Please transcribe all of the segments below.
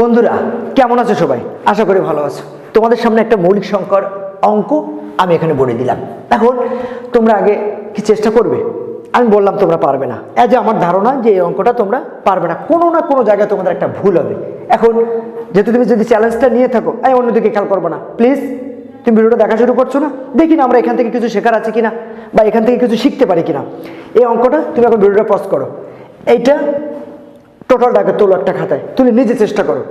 বন্ধুরা, কেমন আছো সবাই? আশা করি ভালো আছো। তোমাদের সামনে একটা মৌলিক সংখ্যার অঙ্ক আমি এখানে বলে দিলাম। এখন তোমরা আগে কি চেষ্টা করবে? আমি বললাম তোমরা পারবে না। এজ আমার ধারণা যে এই অঙ্কটা তোমরা পারবে না, কোনো না কোনো জায়গায় তোমাদের একটা ভুল হবে। এখন যেহেতু তুমি যদি চ্যালেঞ্জটা নিয়ে থাকো আমি অন্যদিকে খেয়াল করব না। প্লিজ তুমি ভিডিওটা দেখা শুরু করছ না? দেখি না আমরা এখান থেকে কিছু শেখার আছে কিনা, বা এখান থেকে কিছু শিখতে পারি কিনা। এই অঙ্কটা তুমি এখন ভিডিওটা পজ করো। এইটা টোটালটাকে তোলো একটা খাতায়। তুমি নিজে চেষ্টা করো।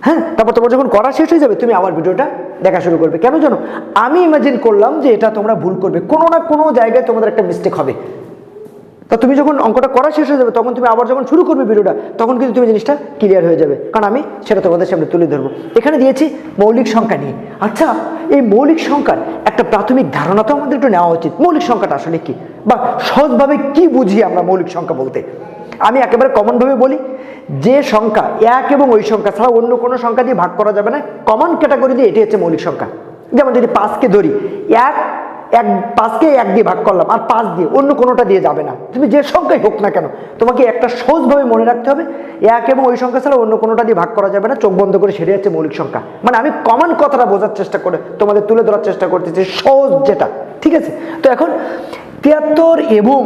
হ্যাঁ? তারপর তোমার যখন করা শেষ হয়ে যাবে, তুমি আমার ভিডিওটা দেখা শুরু করবে। কেন জানো? আমি ইমাজিন করলাম যে এটা তোমরা ভুল করবে। কোনো না কোনো জায়গায় তোমাদের একটা মিস্টেক হবে। তা তুমি যখন অঙ্কটা করা শেষ হয়ে যাবে, তখন তুমি আবার যখন শুরু করবে ভিডিওটা, তখন কিন্তু তুমি জিনিসটা ক্লিয়ার হয়ে যাবে। কারণ আমি সেটা তোমাদের সামনে তুলে ধরবো। এখানে দিয়েছি মৌলিক সংখ্যা নিয়ে। আচ্ছা এই মৌলিক সংখ্যার একটা প্রাথমিক ধারণা তো আমাদের একটু নেওয়া উচিত। মৌলিক সংখ্যাটা আসলে কি? বা সহজভাবে কি বুঝি আমরা মৌলিক সংখ্যা বলতে? আমি একেবারে কমনভাবে বলি, যে সংখ্যা এক এবং ওই সংখ্যা ছাড়া অন্য কোনো সংখ্যা দিয়ে ভাগ করা যাবে না। কমন ক্যাটাগরি দিয়ে এটি হচ্ছে মৌলিক সংখ্যা। যেমন যদি পাঁচকে ধরি, এক এক পাঁচকে এক দিয়ে ভাগ করলাম আর পাঁচ দিয়ে অন্য কোনোটা দিয়ে যাবে না। তুমি যে সংখ্যাই হোক না কেন, তোমাকে একটা সহজভাবে মনে রাখতে হবে, এক এবং ওই সংখ্যা ছাড়া অন্য কোনোটা দিয়ে ভাগ করা যাবে না, চোখ বন্ধ করে সেরে যাচ্ছে মৌলিক সংখ্যা। মানে আমি কমন কথাটা বোঝার চেষ্টা করে, তোমাদের তুলে ধরার চেষ্টা করতেছি, সহজ যেটা। ঠিক আছে? তো এখন তিয়াত্তর এবং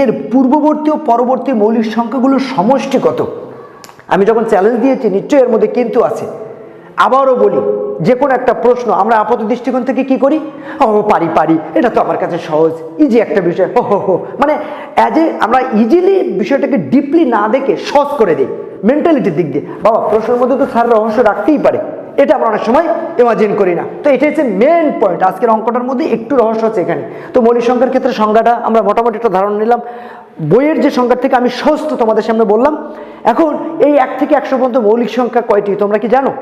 এর পূর্ববর্তী ও পরবর্তী মৌলিক সংখ্যাগুলোর সমষ্টি কত? আমি যখন চ্যালেঞ্জ দিয়েছি, নিশ্চয়ই এর মধ্যে কিন্তু আছে। আবারও বলি, যে কোনো একটা প্রশ্ন, আমরা আপাত দৃষ্টিকোণ থেকে কি করি? ও পারি পারি, এটা তো আমার কাছে সহজ ইজি একটা বিষয়, হো হো হো। মানে অ্যাজ এ আমরা ইজিলি বিষয়টাকে ডিপলি না দেখে সহজ করে দিই মেন্টালিটির দিক দিয়ে। বাবা, প্রশ্নের মধ্যে তো স্যার রহস্য রাখতেই পারে। এটা আমরা অনেক সময় ইমাজিন করি না। তো এটা হচ্ছে মেন পয়েন্ট আজকের অঙ্কটার মধ্যে একটু রহস্য আছে এখানে। তো মৌলিক সংখ্যার ক্ষেত্রে সংজ্ঞাটা আমরা মোটামুটি একটা ধারণা নিলাম। বইয়ের যে সংখ্যা থেকে আমি সহজ তোমাদের সামনে বললাম, এখন এই এক থেকে একশো পর্যন্ত মৌলিক সংখ্যা কয়টি তোমরা কি জানো?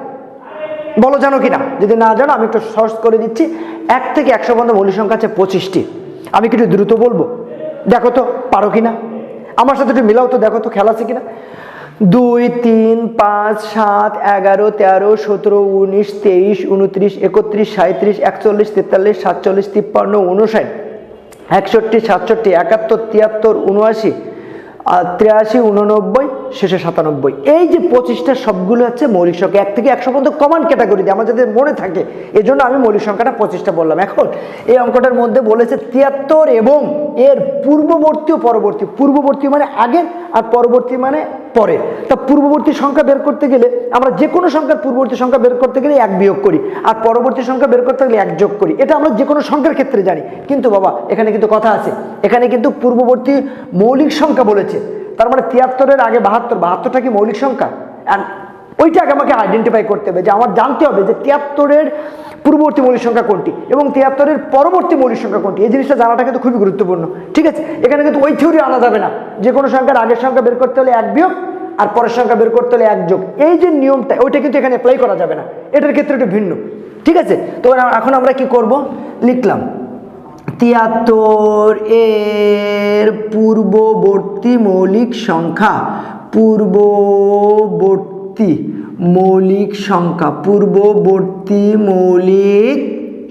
বলো জানো কি না যদি না জানো, আমি একটু সহজ করে দিচ্ছি। এক থেকে একশো পর্যন্ত মৌলিক সংখ্যা আছে পঁচিশটি। আমি কিছু দ্রুত বলব। দেখো তো, পারো কি না আমার সাথে একটু মিলাও তো, দেখো তো, খেলা আছে কিনা? দুই, তিন, পাঁচ, সাত, এগারো, তেরো, সতেরো, উনিশ, তেইশ, উনত্রিশ, একত্রিশ সাঁত্রিশ একচল্লিশ, তেতাল্লিশ, সাতচল্লিশ, তিপ্পান্ন, উনষাট, একষট্টি, সাতষট্টি, একাত্তর, তিয়াত্তর, উনআশি তিরাশি উননব্বই, শেষে সাতানব্বই। এই যে পঁচিশটা সবগুলো হচ্ছে মৌলিক সংখ্যা, এক থেকে একশো পর্যন্ত কমান ক্যাটাগরি দিয়ে আমার যাতে মনে থাকে এই জন্য আমি মৌলিক সংখ্যাটা পঁচিশটা বললাম। এখন এই অঙ্কটার মধ্যে বলেছে তিয়াত্তর এবং এর পূর্ববর্তী ও পরবর্তী। পূর্ববর্তী মানে আগের আর পরবর্তী মানে পরে, তা পূর্ববর্তী সংখ্যা বের করতে গেলে আমরা যে কোনো সংখ্যার পূর্ববর্তী সংখ্যা বের করতে গেলে এক বিয়োগ করি, আর পরবর্তী সংখ্যা বের করতে গেলে এক যোগ করি। এটা আমরা যে কোনো সংখ্যার ক্ষেত্রে জানি। কিন্তু বাবা, এখানে কিন্তু কথা আছে। এখানে কিন্তু পূর্ববর্তী মৌলিক সংখ্যা বলেছে। তার মানে তিয়াত্তরের আগে বাহাত্তর, বাহাত্তরটা কি মৌলিক সংখ্যা? অ্যান্ড ওইটাকে আমাকে আইডেন্টিফাই করতে হবে যে আমার জানতে হবে যে তিয়াত্তরের পূর্ববর্তী মৌলিক সংখ্যা কোনটি? এবং তিয়াত্তরের পরবর্তী মৌলিক সংখ্যা কোনটি? এই জিনিসটা জানাটা কিন্তু খুবই গুরুত্বপূর্ণ। ঠিক আছে? এখানে কিন্তু ওই থিওরি আনা যাবে না। যে কোনো সংখ্যার আগের সংখ্যা বের করতে হলে এক বিয়োগ, আর পরের সংখ্যা বের করতে হলে এক যোগ। এই যে নিয়মটা, ওইটা কিন্তু এখানে অ্যাপ্লাই করা যাবে না। এটার ক্ষেত্রে একটু ভিন্ন। ঠিক আছে? তো এখন আমরা কি করব? লিখলাম, তিয়াত্তর এর পূর্ববর্তী মৌলিক সংখ্যা পূর্ববর্তী মৌলিক সংখ্যা, পূর্ববর্তী মৌলিক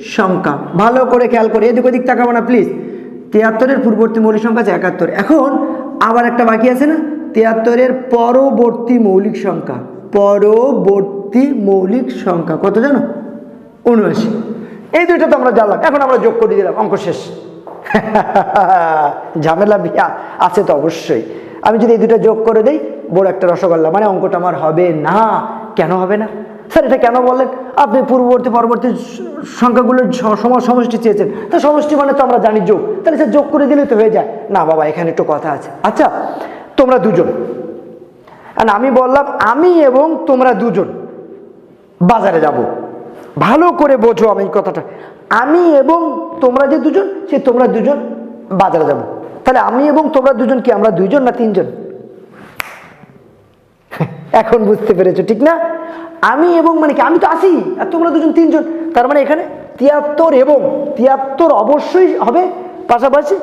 সংখ্যা। ভালো করে খেয়াল করে, এদিক ওদিক তাকাবো না প্লিজ তিয়াত্তরের পূর্ববর্তী মৌলিক সংখ্যা আছে একাত্তর। এখন আবার একটা বাকি আছে না? তিয়াত্তরের পরবর্তী মৌলিক সংখ্যা। পরবর্তী মৌলিক সংখ্যা কত জানো? উনআশি। এই দুইটা তো আমরা জানলাম। এখন আমরা যোগ করে দিলাম, অঙ্ক শেষ। ঝামেলা আছে তো অবশ্যই। আমি যদি এই দুটো যোগ করে দেই বড় একটা রসগোল্লা মানে অঙ্কটা আমার হবে না। কেন হবে না? স্যার, এটা কেন বললেন? আপনি পূর্ববর্তী, পরবর্তী সংখ্যাগুলোর সমষ্টি চেয়েছেন। তা সমষ্টি মানে তো আমরা জানি যোগ। তাহলে স্যার, যোগ করে দিলেই তো হয়ে যায়। না বাবা, এখানে একটু কথা আছে। আচ্ছা তোমরা দুজন। আর আমি বললাম, আমি এবং তোমরা দুজন বাজারে যাব। ভালো করে বোঝো আমি কথাটা। আমি এবং তোমরা যে দুজন, সে তোমরা দুজন বাজারে যাব। তাহলে আমি এবং তোমরা দুজন কি আমরা দুইজন না তিনজন? এখন বুঝতে পেরেছ, ঠিক না? আমি এবং মানে কি, আমি তো আসি আর তোমরা দুজন তিনজন, তার মানে এখানে তিয়াত্তর এবং তিয়াত্তর অবশ্যই হবে, পাশাপাশি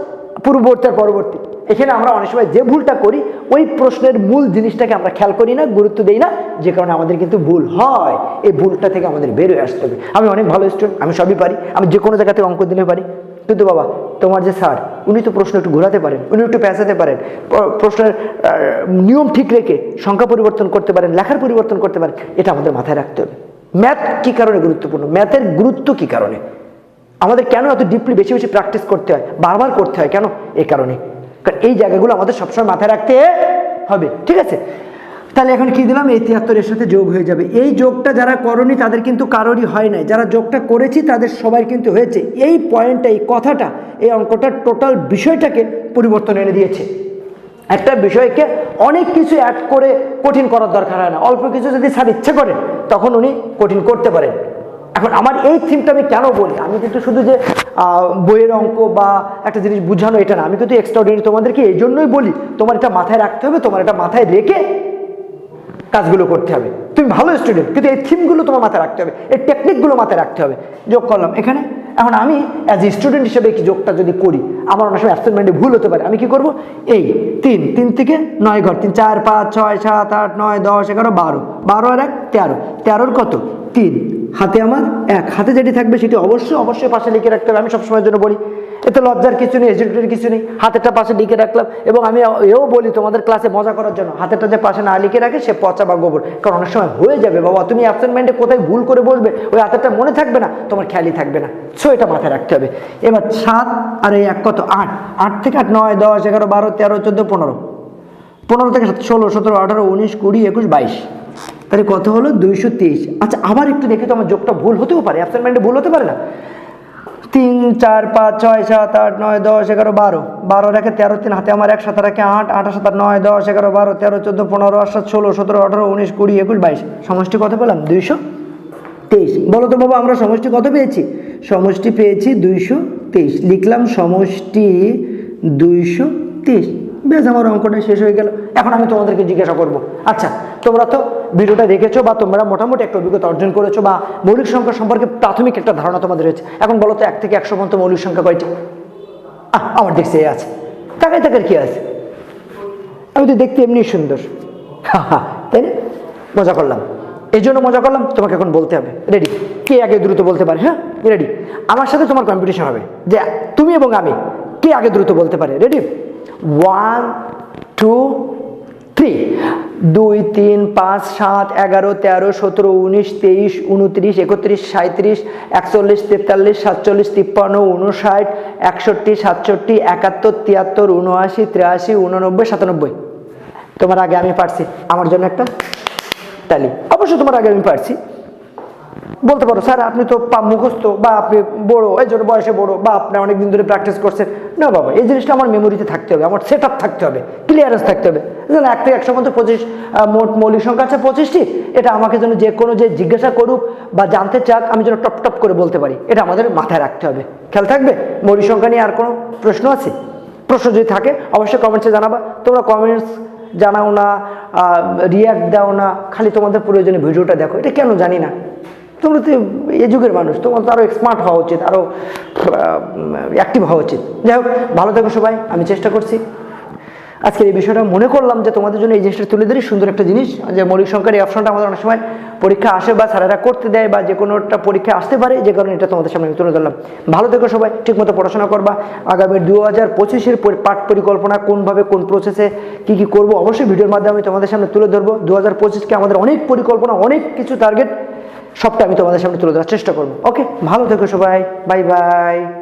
পূর্ববর্তী আর পরবর্তী। এখানে আমরা অনেক সময় যে ভুলটা করি, ওই প্রশ্নের মূল জিনিসটাকে আমরা খেয়াল করি না, গুরুত্ব দেই না, যে কারণে আমাদের কিন্তু ভুল হয়। এই ভুলটা থেকে আমাদের বেরোয় আসতে হবে। আমি অনেক ভালো স্টুডেন্ট আমি সবই পারি, আমি যে কোনো জায়গাতে অঙ্ক দিলে পারি। কিন্তু বাবা, তোমার যে স্যার উনি তো প্রশ্ন একটু ঘোরাতে পারেন, উনি একটু পেঁচাতে পারেন প্রশ্নের নিয়ম ঠিক রেখে সংখ্যা পরিবর্তন করতে পারেন, লেখার পরিবর্তন করতে পারেন, এটা আমাদের মাথায় রাখতে হবে। ম্যাথ কী কারণে গুরুত্বপূর্ণ? ম্যাথের গুরুত্ব কী কারণে? আমাদের কেন এত ডিপলি বেশি বেশি প্র্যাকটিস করতে হয়? বারবার করতে হয় কেন? এ কারণে। কারণ এই জায়গাগুলো আমাদের সবসময় মাথায় রাখতে হবে, ঠিক আছে? তাহলে এখন কি দিলাম? এই তিয়াত্তরের সাথে যোগ হয়ে যাবে। এই যোগটা যারা করনি, তাদের কিন্তু কারোরই হয় নাই। যারা যোগটা করেছি, তাদের সবাই কিন্তু হয়েছে। এই পয়েন্টটা এই কথাটা, এই অঙ্কটার টোটাল বিষয়টাকে পরিবর্তন এনে দিয়েছে। একটা বিষয়কে অনেক কিছু অ্যাড করে কঠিন করার দরকার হয় না। অল্প কিছু যদি স্যার ইচ্ছে করেন তখন উনি কঠিন করতে পারেন। এখন আমার এই থিমটা আমি কেন বলি? আমি কিন্তু শুধু যে বইয়ের অঙ্ক বা একটা জিনিস বুঝানো এটা না। আমি কিন্তু এক্সট্রাঅর্ডিনারি তোমাদেরকে এই জন্যই বলি, তোমার এটা মাথায় রাখতে হবে, তোমার এটা মাথায় রেখে কাজগুলো করতে হবে। তুমি ভালো স্টুডেন্ট কিন্তু এই থিমগুলো তোমার মাথায় রাখতে হবে, এই টেকনিকগুলো মাথায় রাখতে হবে। যোগ করলাম এখানে। এখন আমি অ্যাজ এ স্টুডেন্ট হিসেবে কি যোগটা যদি করি, আমার অনেক সময় অ্যাবসেন্টমেন্টে ভুল হতে পারে। আমি কি করব? এই তিন তিন থেকে নয় ঘর, তিন, চার, পাঁচ, ছয়, সাত, আট, নয়, দশ, এগারো, বারো। বারো আর এক, তেরো। তেরোর কত? তিন। হাতে আমার এক, হাতে যেটি থাকবে সেটি অবশ্যই অবশ্যই পাশে লিখে রাখতে হবে। আমি সবসময়ের জন্য বলি, এতে লজ্জার কিছু নেই হেজিটের কিছু নেই। হাতেরটা পাশে লিখে রাখলাম এবং আমি এও বলি তোমাদের ক্লাসে মজা করার জন্য, হাতেরটা যে পাশে না লিখে রাখে সে পচা বা গোবর। কারণ অনেক সময় হয়ে যাবে বাবা, তুমি অ্যাবসেন্টমেন্টে কোথায় ভুল করে বসবে ওই হাতেরটা মনে থাকবে না, তোমার খেয়ালই থাকবে না। সো এটা মাথায় রাখতে হবে। এবার সাত আর এই এক কত? আট। আট থেকে আট, নয়, দশ, এগারো, বারো, তেরো, চোদ্দ, পনেরো। পনেরো থেকে ষোলো, সতেরো, আঠারো, উনিশ, কুড়ি, একুশ, বাইশ। তাহলে কত হলো? দুইশো তেইশ আচ্ছা আবার একটু দেখি তো আমার যোগটা ভুল হতেও পারে অ্যাবসেন্টমেন্টে ভুল হতে পারে না? তিন, চার, পাঁচ, ছয়, সাত, আট, নয়, দশ, এগারো, বারো। বারো রেখে তেরো, তিন, হাতে আমার এক সাত রেখে আট আট সাত নয়, দশ, এগারো, বারো, তেরো, চোদ্দ, পনেরো, আট ষোলো, সতেরো, আঠারো, উনিশ, কুড়ি, একুশ, বাইশ। সমষ্টি কত পেলাম? দুইশো তেইশ বলো তো বাবা, আমরা সমষ্টি কত পেয়েছি? সমষ্টি পেয়েছি দুইশো তেইশ লিখলাম সমষ্টি দুইশো তেইশ বেশ, আমার অঙ্কটা শেষ হয়ে গেল। এখন আমি তোমাদেরকে জিজ্ঞাসা করব। আচ্ছা তোমরা তো ভিডিওটা দেখেছ বা তোমরা মোটামুটি একটা অভিজ্ঞতা অর্জন করেছ বা মৌলিক সংখ্যা সম্পর্কে প্রাথমিক একটা ধারণা তোমাদের রয়েছে। এখন বলো তো, এক থেকে একশো পর্যন্ত মৌলিক সংখ্যা কয়টি? আমার দেখছে, এ আছে। তাকাই তাকার কি আছে? আমি তো দেখতে এমনি সুন্দর। তাই না? মজা করলাম। এই জন্য মজা করলাম, তোমাকে এখন বলতে হবে। রেডি কে আগে দ্রুত বলতে পারে হ্যাঁ? রেডি আমার সাথে তোমার কম্পিটিশন হবে। যে তুমি এবং আমি, কে আগে দ্রুত বলতে পারে? রেডি ওয়ান টু থ্রি দুই, তিন, পাঁচ, সাত, এগারো, তেরো, সতেরো, উনিশ, তেইশ, উনত্রিশ, একত্রিশ সাঁত্রিশ একচল্লিশ, তেতাল্লিশ, সাতচল্লিশ, তিপ্পান্ন উনষাট একষট্টি, সাতষট্টি, একাত্তর, তিয়াত্তর উনআশি তিরাশি উননব্বই সাতানব্বই। তোমার আগে আমি পারছি আমার জন্য একটা তালি অবশ্যই তোমার আগে আমি পারছি। বলতে পারো, স্যার, আপনি তো মুখস্থ বা আপনি বড়, এই জন্য বয়সে বড়, বা আপনি অনেক দিন ধরে প্র্যাকটিস করছেন। না বাবা, এই জিনিসটা আমার মেমোরিতে থাকতে হবে, আমার সেট থাকতে হবে ক্লিয়ারেন্স থাকতে হবে। যেন এক থেকে একশো মধ্যে পঁচিশ মোট মৌলিক সংখ্যা আছে পঁচিশটি, এটা আমাকে যেন যে কোনো যে জিজ্ঞাসা করুক বা জানতে চাক, আমি যেন টপ টপ করে বলতে পারি। এটা আমাদের মাথায় রাখতে হবে। খেয়াল থাকবে? মৌলিক সংখ্যা নিয়ে আর কোনো প্রশ্ন আছে? প্রশ্ন যদি থাকে, অবশ্যই কমেন্টসে জানাবা। তোমরা কমেন্টস জানাও না রিয়াক্ট দাও না, খালি তোমাদের প্রয়োজনে ভিডিওটা দেখো। এটা কেন জানি না। তোমরা তো এ যুগের মানুষ তোমার তো আরও স্মার্ট হওয়া উচিত আরও অ্যাক্টিভ হওয়া উচিত। যাই হোক, ভালো থেকো সবাই, আমি চেষ্টা করছি। আজকের এই বিষয়টা মনে করলাম যে তোমাদের জন্য এই জিনিসটা তুলে ধরি, সুন্দর একটা জিনিস, যে মৌলিক সংখ্যার এই অপশনটা আমাদের অনেক সময় পরীক্ষা আসে বা স্যারেরা করতে দেয় বা যে কোনো একটা পরীক্ষা আসতে পারে, যে কারণে এটা তোমাদের সামনে তুলে ধরলাম। ভালো থেকো সবাই, ঠিকমতো পড়াশোনা করবা। আগামী দু হাজার পঁচিশের পাঠ পরিকল্পনা, কোনভাবে কোন প্রসেসে কী কী করব, অবশ্যই ভিডিওর মাধ্যমে তোমাদের সামনে তুলে ধরবো। দু হাজার পঁচিশকে আমাদের অনেক পরিকল্পনা, অনেক কিছু টার্গেট সবটা আমি তোমাদের সামনে তুলে ধরার চেষ্টা করব। ওকে ভালো থেকো সবাই। Bye bye